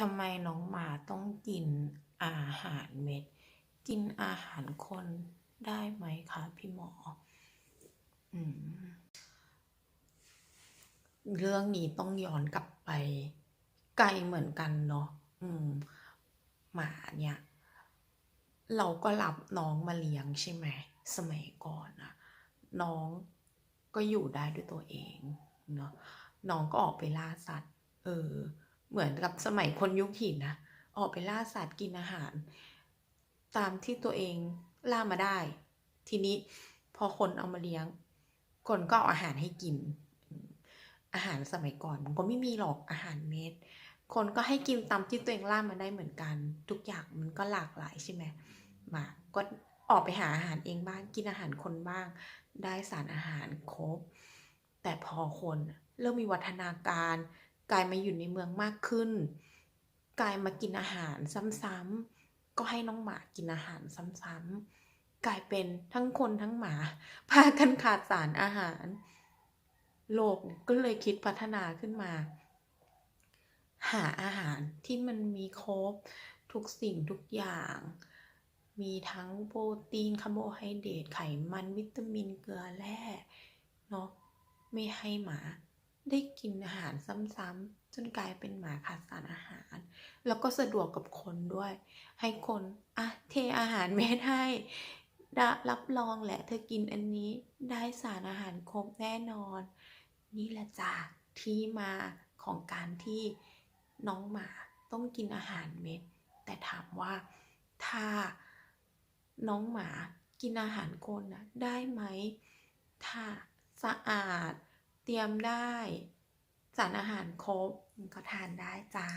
ทำไมน้องหมาต้องกินอาหารเม็ด กินอาหารคนได้ไหมคะพี่หมออืมเรื่องนี้ต้องย้อนกลับไปไกลเหมือนกันเนาะอืม หมาเนี่ย เราก็รับน้องมาเลี้ยงใช่ไหมสมัยก่อนอะน้องก็อยู่ได้ด้วยตัวเองเนาะน้องก็ออกไปล่าสัตว์ เออ เหมือนกับสมัยคนยุคหินนะ ออกไปล่าสัตว์กินอาหาร ตามที่ตัวเองล่ามาได้ ทีนี้พอคนเอามาเลี้ยง คนก็เอาอาหารให้กิน อาหารสมัยก่อนมันก็ไม่มีหรอกอาหารเม็ด คนก็ให้กินตามที่ตัวเองล่ามาได้เหมือนกัน ทุกอย่างมันก็หลากหลายใช่ไหมหมาก็ออกไปหาอาหารเองบ้างกินอาหารคนบ้าง ได้สารอาหารครบ แต่พอคนเริ่มมีวัฒนาการ กลายมาอยู่ในเมืองมากขึ้นกลายมากินอาหารซ้ำๆก็ให้น้องหมากินอาหารซ้ำๆกลายเป็นทั้งคนทั้งหมา พากันขาดสารอาหาร โลกก็เลยคิดพัฒนาขึ้นมา หาอาหารที่มันมีครบทุกสิ่งทุกอย่าง มีทั้งโปรตีนคาร์โบไฮเดรตไขมันวิตามินเกลือแร่เนาะไม่ให้หมา ได้กินอาหารซ้ำๆจนกลายเป็นหมาขาดสารอาหาร แล้วก็สะดวกกับคนด้วย ให้คนอะเทอาหารเม็ดให้รับรองแหละเธอกินอันนี้ได้สารอาหารครบแน่นอน นี่แหละจ้ะที่มาของการที่น้องหมาต้องกินอาหารเม็ด แต่ถามว่าถ้าน้องหมากินอาหารคนนะได้ไหม ถ้าสะอาด เตรียมได้สารอาหารครบก็ทานได้จ้า